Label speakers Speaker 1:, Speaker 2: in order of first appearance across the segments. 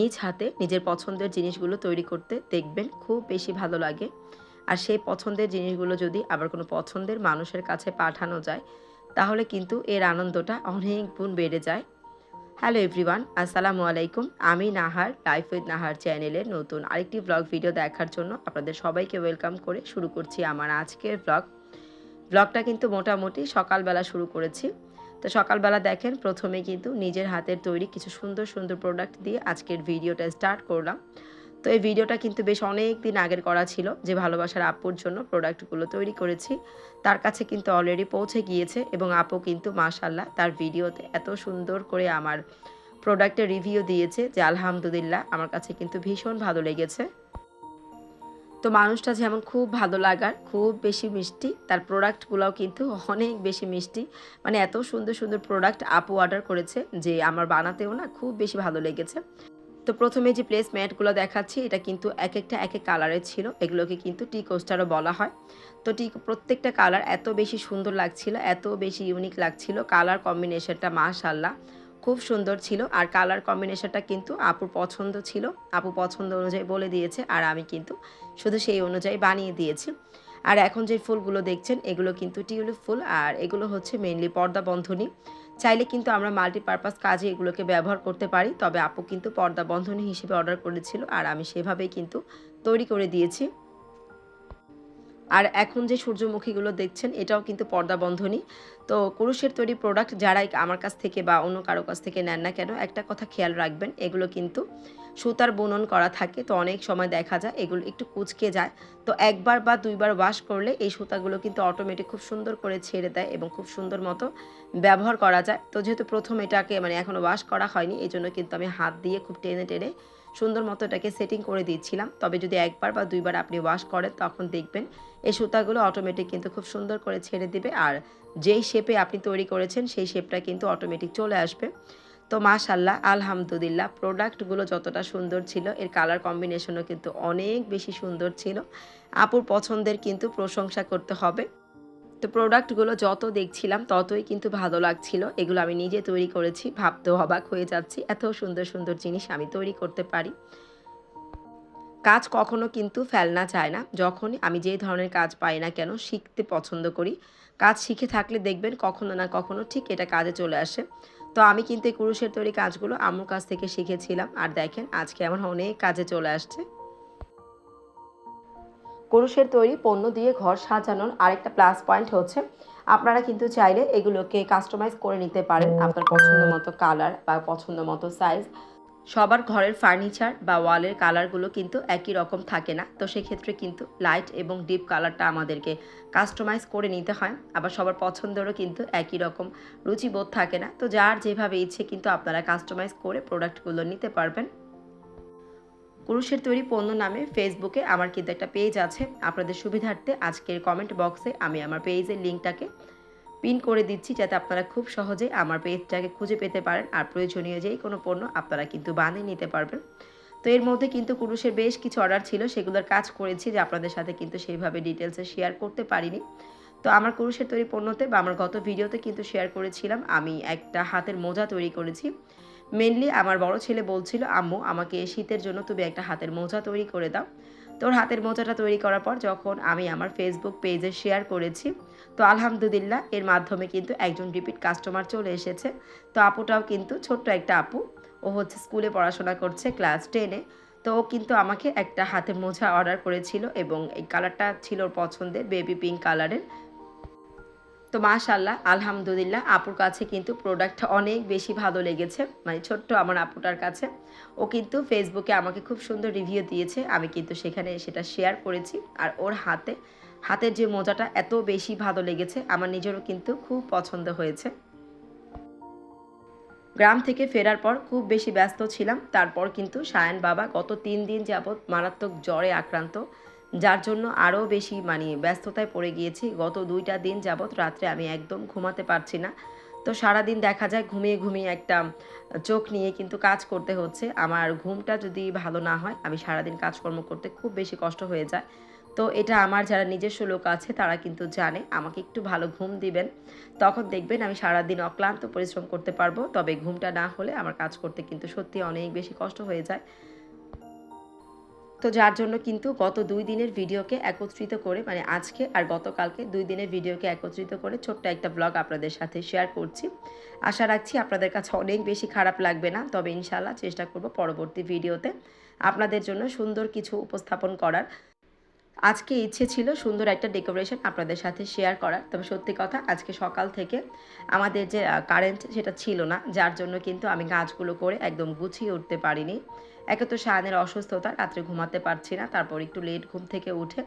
Speaker 1: নিজ হাতে নিজের পছন্দের জিনিসগুলো তৈরি করতে দেখবেন খুব বেশি ভালো লাগে। আর সেই পছন্দের জিনিসগুলো যদি আবার কোনো পছন্দের মানুষের কাছে পাঠানো যায়, তাহলে কিন্তু এর আনন্দটা অনেক গুণ বেড়ে যায়। হ্যালো এভরিওয়ান, আসসালামু আলাইকুম। আমি নাহার লাইফ উইথ নাহার চ্যানেলের নতুন আরেকটি ব্লগ ভিডিও দেখার জন্য আপনাদের সবাইকে ওয়েলকাম করে শুরু করছি আমার আজকের ব্লগ ব্লগটা কিন্তু মোটামুটি সকালবেলা শুরু করেছি। তো সকালবেলা দেখেন প্রথমে কিন্তু নিজের হাতের তৈরি কিছু সুন্দর সুন্দর প্রোডাক্ট দিয়ে আজকের ভিডিওটা স্টার্ট করলাম। তো এই ভিডিওটা কিন্তু বেশ অনেক দিন আগের করা ছিল যে ভালোবাসার আপুর জন্য প্রোডাক্টগুলো তৈরি করেছি। তার কাছে কিন্তু অলরেডি পৌঁছে গিয়েছে এবং আপু কিন্তু মাশাল্লাহ তার ভিডিওতে এত সুন্দর করে আমার প্রোডাক্টের রিভিউ দিয়েছে যে আলহামদুলিল্লাহ আমার কাছে কিন্তু ভীষণ ভালো লেগেছে। তো মানুষটা যেমন খুব ভালো লাগার, খুব বেশি মিষ্টি, তার প্রোডাক্টগুলোও কিন্তু অনেক বেশি মিষ্টি। মানে এত সুন্দর সুন্দর প্রোডাক্ট আপু অর্ডার করেছে যে আমার বানাতেও না খুব বেশি ভালো লেগেছে। তো প্রথমে যে প্লেস ম্যাটগুলো দেখাচ্ছি, এটা কিন্তু এক একটা এক এক কালারের ছিল। এগুলোকে কিন্তু টি কোস্টারও বলা হয়। তো টি প্রত্যেকটা কালার এত বেশি সুন্দর লাগছিল, এত বেশি ইউনিক লাগছিল। কালার কম্বিনেশনটা মাশাল্লাহ খুব সুন্দর ছিল আর কালার কম্বিনেশনটা কিন্তু আপুর পছন্দ ছিল। আপু পছন্দ অনুযায়ী বলে দিয়েছে আর আমি কিন্তু শুধু সেই অনুযায়ী বানিয়ে দিয়েছি। আর এখন যে ফুলগুলো দেখছেন, এগুলো কিন্তু টিউলিপ ফুল আর এগুলো হচ্ছে মেনলি পর্দা বন্ধনী। চাইলে কিন্তু আমরা মাল্টিপারপাস কাজে এগুলোকে ব্যবহার করতে পারি, তবে আপু কিন্তু পর্দা বন্ধনী হিসেবে অর্ডার করেছিল আর আমি সেভাবেই কিন্তু তৈরি করে দিয়েছি। আর এখন যে সূর্যমুখীগুলো দেখছেন, এটাও কিন্তু পর্দা বন্ধনী। তো কুরুশের তৈরি প্রোডাক্ট যারাই আমার কাছ থেকে বা অন্য কারও কাছ থেকে নেন না কেন, একটা কথা খেয়াল রাখবেন, এগুলো কিন্তু সুতার বুনন করা থাকে, তো অনেক সময় দেখা যায় এগুলো একটু কুচকে যায়। তো একবার বা দুইবার ওয়াশ করলে এই সুতাগুলো কিন্তু অটোমেটিক খুব সুন্দর করে ছেড়ে দেয় এবং খুব সুন্দর মতো ব্যবহার করা যায়। তো যেহেতু প্রথম এটাকে মানে এখনও ওয়াশ করা হয়নি এই জন্য কিন্তু আমি হাত দিয়ে খুব টেনে টেনে সুন্দর মতো এটাকে সেটিং করে দিচ্ছিলাম। তবে যদি একবার বা দুইবার আপনি ওয়াশ করেন, তখন দেখবেন এই সুতাগুলো অটোমেটিক কিন্তু খুব সুন্দর করে ছেড়ে দিবে। আর যেই শেপে আপনি তৈরি করেছেন, সেই শেপটা কিন্তু অটোমেটিক চলে আসবে। তো মাশাল্লাহ আলহামদুলিল্লাহ প্রোডাক্টগুলো যতটা সুন্দর ছিল, এর কালার কম্বিনেশনও কিন্তু অনেক বেশি সুন্দর ছিল। আপুর পছন্দের কিন্তু প্রশংসা করতে হবে। তো প্রোডাক্টগুলো যত দেখছিলাম, ততই কিন্তু ভালো লাগছিল। এগুলো আমি নিজে তৈরি করেছি, ভাবতেও অবাক হয়ে যাচ্ছি। এত সুন্দর সুন্দর জিনিস আমি তৈরি করতে পারি। কাজ কখনো কিন্তু ফেলনা চায় না। যখনই আমি যে ধরনের কাজ পাই না কেন, শিখতে পছন্দ করি। কাজ শিখে থাকলে দেখবেন কখনো না কখনো ঠিক এটা কাজে চলে আসে। তো আমি কিন্তু এই কুরুশের তৈরি কাজগুলো আম্মুর কাছ থেকে শিখেছিলাম। আর দেখেন, আজকে আমার অনেক কাজে চলে আসছে। কুরুশের তৈরি পণ্য দিয়ে ঘর সাজানোর আরেকটা প্লাস পয়েন্ট হচ্ছে, আপনারা কিন্তু চাইলে এগুলোকে কাস্টমাইজ করে নিতে পারেন আপনার পছন্দ মতো কালার বা পছন্দ মতো সাইজ সবার ঘরের ফার্নিচার বা ওয়ালের কালারগুলো কিন্তু একই রকম থাকে না, তো সেক্ষেত্রে কিন্তু লাইট এবং ডিপ কালারটা আমাদেরকে কাস্টমাইজ করে নিতে হয়, আবার সবার পছন্দেরও কিন্তু একই রকম রুচিবোধ থাকে না, তো যার যেভাবে ইচ্ছে কিন্তু আপনারা কাস্টমাইজ করে প্রোডাক্টগুলো নিতে পারবেন। কুরুশের তৈরি পণ্য নামে ফেসবুকে আমার কিন্তু একটা পেজ আছে। আপনাদের সুবিধার্থে আজকের কমেন্ট বক্সে আমি আমার পেজের লিঙ্কটাকে পিন করে দিচ্ছি যাতে আপনারা খুব সহজে আমার পেজটাকে খুঁজে পেতে পারেন আর প্রয়োজনীয় যেই কোনো পণ্য আপনারা কিন্তু বানিয়ে নিতে পারবেন। তো এর মধ্যে কিন্তু কুরুষের বেশ কিছু অর্ডার ছিল, সেগুলোর কাজ করেছি যে আপনাদের সাথে কিন্তু সেইভাবে ডিটেলসে শেয়ার করতে পারিনি। তো আমার কুরুষের তৈরি পণ্যতে বা আমার গত ভিডিওতে কিন্তু শেয়ার করেছিলাম। আমি একটা হাতের মোজা তৈরি করেছি। মেনলি আমার বড় ছেলে বলছিল, আম্মু, আমাকে শীতের জন্য তুমি একটা হাতের মোজা তৈরি করে দাও। তোর হাতের মোজাটা তৈরি করার পর যখন আমি আমার ফেসবুক পেজে শেয়ার করেছি, তো আলহামদুলিল্লাহ এর মাধ্যমে কিন্তু একজন রিপিট কাস্টমার চলে এসেছে। তো আপুটাও কিন্তু ছোট্ট একটা আপু, ও হচ্ছে স্কুলে পড়াশোনা করছে ক্লাস টেনে তো ও কিন্তু আমাকে একটা হাতের মোজা অর্ডার করেছিল এবং এই কালারটা ছিল পছন্দের বেবি পিঙ্ক কালারের তো মাশাল্লাহ আলহামদুলিল্লাহ, আপুর কাছে কিন্তু প্রোডাক্টটা অনেক বেশি ভালো লেগেছে মানে ছোট্ট আমার আপুটার কাছে। ও কিন্তু ফেসবুকে আমাকে খুব সুন্দর রিভিউ দিয়েছে, আমি কিন্তু সেখানে সেটা শেয়ার করেছি। আর ওর হাতে, হাতের যে মোজাটা এত বেশি ভালো লেগেছে, আমার নিজেরও কিন্তু খুব পছন্দ হয়েছে। গ্রাম থেকে ফেরার পর খুব বেশি ব্যস্ত ছিলাম, তারপর কিন্তু সায়ন বাবা গত তিন দিন যাবৎ মারাত্মক জ্বরে আক্রান্ত। যার জন্য আরও বেশি মানে ব্যস্ততায় পড়ে গিয়েছি। গত দুইটা দিন যাবৎ রাত্রে আমি একদম ঘুমাতে পারছি না। তো সারাদিন দেখা যায় ঘুমিয়ে ঘুমিয়ে একটা চোখ নিয়ে কিন্তু কাজ করতে হচ্ছে। আমার ঘুমটা যদি ভালো না হয়, আমি সারাদিন কাজকর্ম করতে খুব বেশি কষ্ট হয়ে যায়। তো এটা আমার যারা নিজস্ব লোক আছে, তারা কিন্তু জানে, আমাকে একটু ভালো ঘুম দিবেন। তখন দেখবেন আমি সারাদিন অক্লান্ত পরিশ্রম করতে পারব। তবে ঘুমটা না হলে আমার কাজ করতে কিন্তু সত্যি অনেক বেশি কষ্ট হয়ে যায়। তো যার জন্য কিন্তু গত দুই দিনের ভিডিওকে একত্রিত করে মানে আজকে আর গতকালকে দুই দিনের ভিডিওকে একত্রিত করে ছোট্ট একটা ব্লগ আপনাদের সাথে শেয়ার করছি। আশা রাখছি আপনাদের কাছে অনেক বেশি খারাপ লাগবে না, তবে ইনশাল্লাহ চেষ্টা করব পরবর্তী ভিডিওতে আপনাদের জন্য সুন্দর কিছু উপস্থাপন করার। আজকে ইচ্ছে ছিল সুন্দর একটা ডেকোরেশন আপনাদের সাথে শেয়ার করার, তবে সত্যি কথা আজকে সকাল থেকে আমাদের যে কারেন্ট সেটা ছিল না, যার জন্য কিন্তু আমি গাছগুলো করে একদম গুছিয়ে উঠতে পারিনি। একে তো শাহানের অসুস্থতা, রাত্রে ঘুমাতে পারছি না, তারপর একটু লেট ঘুম থেকে উঠে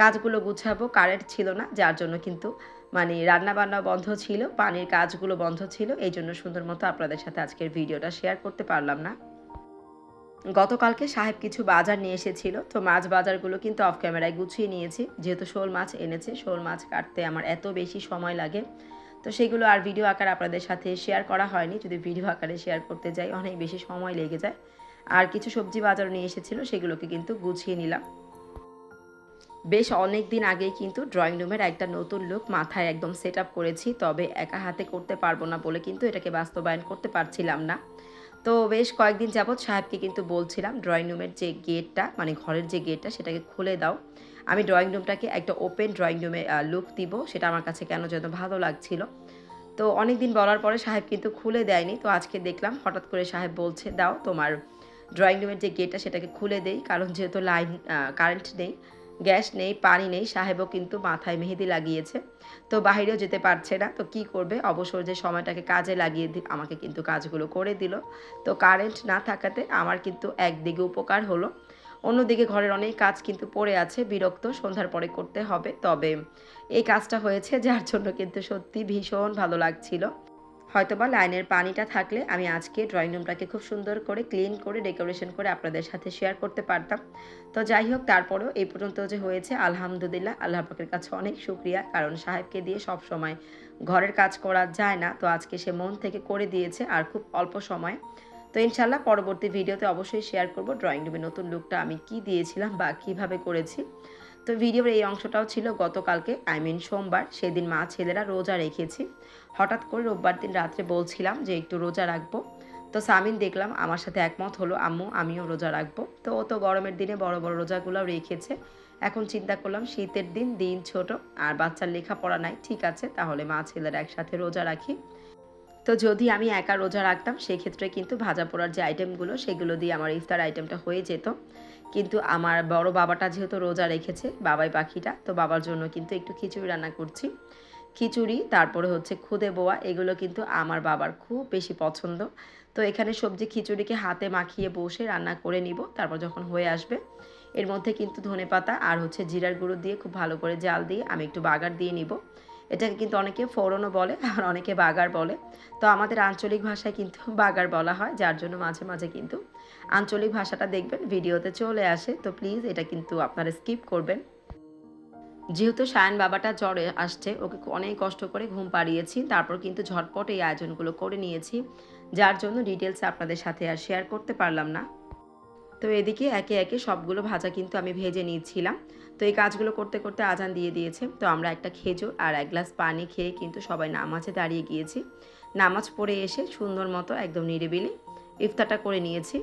Speaker 1: কাজগুলো গুছাবো কারেন্ট ছিল না, যার জন্য কিন্তু মানে রান্না বান্না বন্ধ ছিল, পানির কাজগুলো বন্ধ ছিল, এই জন্য সুন্দর মতো আপনাদের সাথে আজকের ভিডিওটা শেয়ার করতে পারলাম না। গতকালকে সাহেব কিছু বাজার নিয়ে এসেছিল, তো মাছ বাজারগুলো কিন্তু অফ ক্যামেরায় গুছিয়ে নিয়েছি, যেহেতু শোল মাছ এনেছে, শোল মাছ কাটতে আমার এত বেশি সময় লাগে, তো সেগুলো আর ভিডিও আকার আপনাদের সাথে শেয়ার করা হয়নি, যদি ভিডিও আকারে শেয়ার করতে যাই, অনেক বেশি সময় লেগে যায়। আর কিছু সবজি বাজার নিয়ে এসেছিল, সেগুলোকে কিন্তু গুছিয়ে নিলাম। বেশ অনেক দিন আগেই কিন্তু ড্রয়িং রুমের একটা নতুন লুক মাথায় একদম সেট করেছি, তবে একা হাতে করতে পারব না বলে কিন্তু এটাকে বাস্তবায়ন করতে পারছিলাম না। তো বেশ কয়েকদিন যাবৎ সাহেবকে কিন্তু বলছিলাম ড্রয়িং রুমের যে গেটটা মানে ঘরের যে গেটটা সেটাকে খুলে দাও। আমি ড্রয়িং রুমটাকে একটা ওপেন ড্রয়িং রুমে লুক দিব, সেটা আমার কাছে কেন যেন ভালো লাগছিল। তো অনেক দিন বলার পরে সাহেব কিন্তু খুলে দেয়নি, তো আজকে দেখলাম হঠাৎ করে সাহেব বলছে, দাও তোমার ড্রয়িং রুমের যে গেটটা সেটাকে খুলে দেই, কারণ যেহেতু লাইন কারেন্ট নেই গ্যাস নেই, পানি নেই, সাহেবও কিন্তু মাথায় মেহেদি লাগিয়েছে। তো বাহিরেও যেতে পারছে না, তো কি করবে? অবসর যে সময়টাকে কাজে লাগিয়ে আমাকে কিন্তু কাজগুলো করে দিল। তো কারেন্ট না থাকাতে আমার কিন্তু একদিকে উপকার হলো। অন্যদিকে ঘরের অনেক কাজ কিন্তু পড়ে আছে, বিরক্ত, সন্ধ্যার পরে করতে হবে। তবে এই কাজটা হয়েছে, যার জন্য কিন্তু সত্যি ভীষণ ভালো লাগছিল। হয়তোবা লাইনের পানিটা থাকলে আমি আজকে ড্রয়িং রুমটাকে খুব সুন্দর করে ক্লিন করে ডেকোরেশন করে আপনাদের সাথে শেয়ার করতে পারতাম। তো যাই হোক, তারপরেও এই পর্যন্ত যে হয়েছে, আলহামদুলিল্লাহ আল্লাহ পাকের কাছে অনেক শুক্রিয়া। কারণ সাহেবকে দিয়ে সব সময় ঘরের কাজ করা যায় না। তো আজকে সে মন থেকে করে দিয়েছে, আর খুব অল্প সময়। তো ইনশাল্লাহ পরবর্তী ভিডিওতে অবশ্যই শেয়ার করব ড্রয়িং রুমে নতুন লুকটা আমি কি দিয়েছিলাম বা কীভাবে করেছি। তো ভিডিওর এই অংশটাও ছিল গতকালকে আই মিন সোমবার। সেদিন মা ছেলেরা রোজা রেখেছি। হঠাৎ করে রোববার দিন রাত্রে বলছিলাম যে, একটু রোজা রাখব। তো সামিন দেখলাম আমার সাথে একমত হলো, আম্মু, আমিও রোজা রাখব। তো ও তো গরমের দিনে বড় বড় রোজাগুলোও রেখেছে। এখন চিন্তা করলাম, শীতের দিন দিন ছোট, আর বাচ্চার লেখাপড়া নাই, ঠিক আছে, তাহলে মা ছেলেরা একসাথে রোজা রাখি। তো যদি আমি একা রোজা রাখতাম, সেক্ষেত্রে কিন্তু ভাজা পোড়ার যে আইটেমগুলো সেগুলো দিয়ে আমার ইফতার আইটেমটা হয়ে যেত। কিন্তু আমার বড় বাবাটা যেহেতু রোজা রেখেছে, বাবাই পাখিটা, তো বাবার জন্য কিন্তু একটু খিচুড়ি রান্না করছি। খিচুড়ি, তারপরে হচ্ছে খুদে বোয়া, এগুলো কিন্তু আমার বাবার খুব বেশি পছন্দ। তো এখানে সবজি খিচুড়িকে হাতে মাখিয়ে বসে রান্না করে নিব, তারপর যখন হয়ে আসবে। এর মধ্যে কিন্তু ধনে পাতা আর হচ্ছে জিরার গুঁড়ো দিয়ে খুব ভালো করে জাল দিয়ে আমি একটু বাগার দিয়ে নিব। এটাকে কিন্তু অনেকে ফোড়নও বলে আর অনেকে বাগার বলে। তো আমাদের আঞ্চলিক ভাষায় কিন্তু বাগার বলা হয়, যার জন্য মাঝে মাঝে কিন্তু আঞ্চলিক ভাষাটা দেখবেন, ভিডিওতে চলে আসে। তো প্লিজ এটা কিন্তু আপনারা স্কিপ করবেন। যেহেতু সায়ন বাবাটা জ্বরে আসছে, ওকে অনেক কষ্ট করে ঘুম পাড়িয়েছি, তারপর কিন্তু ঝটপট এই আয়োজনগুলো করে নিয়েছি, যার জন্য ডিটেলস আপনাদের সাথে আর শেয়ার করতে পারলাম না। তো এদিকে একে একে সবগুলো ভাজা কিন্তু আমি ভেজে নিয়েছিলাম। তো এই কাজগুলো করতে করতে আজান দিয়ে দিয়েছে। তো আমরা একটা খেজুর আর এক গ্লাস পানি খেয়ে কিন্তু সবাই নামাজে দাঁড়িয়ে গিয়েছি। নামাজ পড়ে এসে সুন্দর মতো একদম নিরিবিলি ইফতারটা করে নিয়েছি।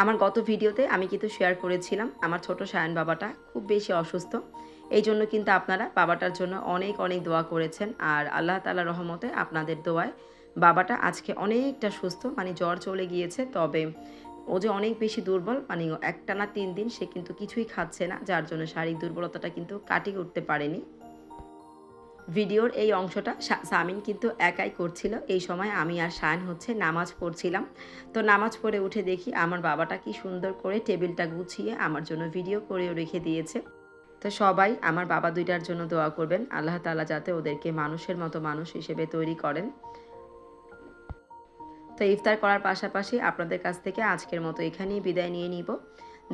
Speaker 1: আমার গত ভিডিওতে আমি কিন্তু শেয়ার করেছিলাম আমার ছোট সায়ন বাবাটা খুব বেশি অসুস্থ। এই জন্য কিন্তু আপনারা বাবাটার জন্য অনেক অনেক দোয়া করেছেন। আর আল্লাহ তালা রহমতে আপনাদের দোয়ায় বাবাটা আজকে অনেকটা সুস্থ মানে জ্বর চলে গিয়েছে। তবে ও যে অনেক বেশি দুর্বল মানে একটা না তিন দিন সে কিন্তু কিছুই খাচ্ছে না, যার জন্য শারীরিক দুর্বলতাটা কিন্তু কাটিয়ে উঠতে পারেনি। ভিডিওর এই অংশটা সামিন কিন্তু একাই করছিল। এই সময় আমি আর শায়ন হচ্ছে নামাজ পড়ছিলাম। তো নামাজ পড়ে উঠে দেখি আমার বাবাটা কি সুন্দর করে টেবিলটা গুছিয়ে আমার জন্য ভিডিও করেও রেখে দিয়েছে। তো সবাই আমার বাবা দুইটার জন্য দোয়া করবেন। আল্লাহ তালা যাতে ওদেরকে মানুষের মতো মানুষ হিসেবে তৈরি করেন। তো ইফতার করার পাশাপাশি আপনাদের কাছ থেকে আজকের মতো এখানেই বিদায় নিয়ে নিব।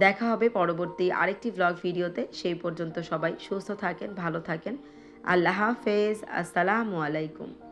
Speaker 1: দেখা হবে পরবর্তী আরেকটি ব্লগ ভিডিওতে। সেই পর্যন্ত সবাই সুস্থ থাকেন, ভালো থাকেন। আল্লাহ হাফেজ। আসসালামু আলাইকুম।